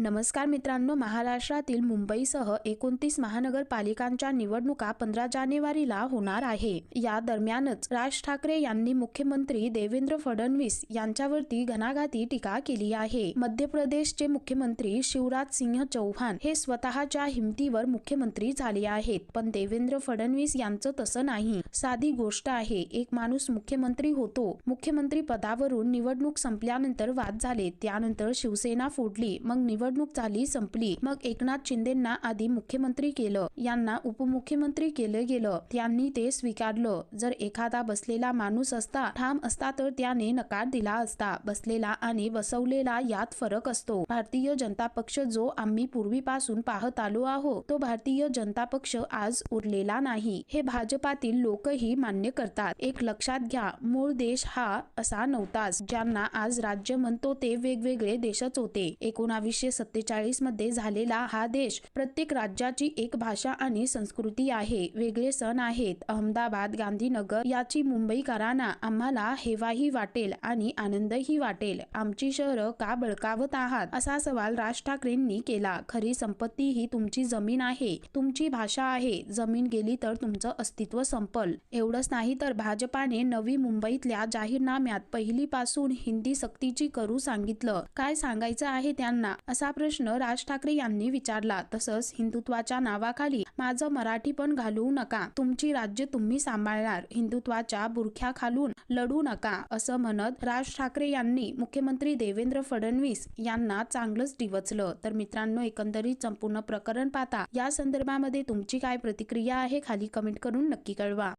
नमस्कार मित्रांनो महाराष्ट्रातील मुंबईसह एकोणतीस महानगरपालिकांच्या निवडणुका पंधरा जानेवारीला होणार आहे. या दरम्यानच राज ठाकरे यांनी मुख्यमंत्री देवेंद्र फडणवीस यांच्यावरती घणाघाती टीका केली आहे. मध्य प्रदेशचे मुख्यमंत्री शिवराज सिंह चौहान हे स्वतःच्या हिमतीवर मुख्यमंत्री झाले आहेत. पण देवेंद्र फडणवीस यांचं तसं नाही. साधी गोष्ट आहे एक माणूस मुख्यमंत्री होतो. मुख्यमंत्री पदावरून निवडणूक संपल्यानंतर वाद झाले त्यानंतर शिवसेना फोडली मग निवड निवडणूक झाली संपली. मग एकनाथ शिंदेना आधी मुख्यमंत्री केलं. यांना उपमुख्यमंत्री केलं गेलं. त्यांनी ते स्वीकारलं. जर एखादा बसलेला माणूस असता ठाम असता तर त्याने नकार दिला असता. बसलेला आणि बसवलेला यात फरक असतो. भारतीय जनता पक्ष जो आम्ही पूर्वीपासून पाहत आलो आहोत तो भारतीय जनता पक्ष आज उरलेला नाही. हे भाजपातील लोकही मान्य करतात. एक लक्षात घ्या मूळ देश हा असा नव्हताच. ज्यांना आज राज्य म्हणतो ते वेगवेगळे देशच होते. एकोणावीसशे सत्तेचाळीसमध्ये झालेला हा देश प्रत्येक राज्याची एक भाषा आणि संस्कृती आहे. वेगळे सण आहेत. अहमदाबाद गांधीनगर याची मुंबईकरांना आम्हाला हेवाही वाटेल आणि आनंदही वाटेल. आमची शहरं का बळकावत आहात? असा सवाल राज ठाकरेंनी केला. खरी संपत्ती ही तुमची जमीन आहे. तुमची भाषा आहे. जमीन गेली तर तुमचं अस्तित्व संपल. एवढंच नाही तर भाजपाने नवी मुंबईतल्या जाहीरनाम्यात पहिलीपासून हिंदी सक्तीची करू सांगितलं. काय सांगायचं आहे त्यांना? असा प्रश्न राज ठाकरे यांनी विचारला. तसंच हिंदुत्वाच्या नावाखाली माझं मराठी पण घालवू नका. तुमची राज्य तुम्ही सांभाळणार. हिंदुत्वाच्या बुरख्याखालून लढू नका असं म्हणत राज ठाकरे यांनी मुख्यमंत्री देवेंद्र फडणवीस यांना चांगलंच डिवचलं. तर मित्रांनो एकंदरीत संपूर्ण प्रकरण पाहता या संदर्भामध्ये तुमची काय प्रतिक्रिया आहे खाली कमेंट करून नक्की कळवा.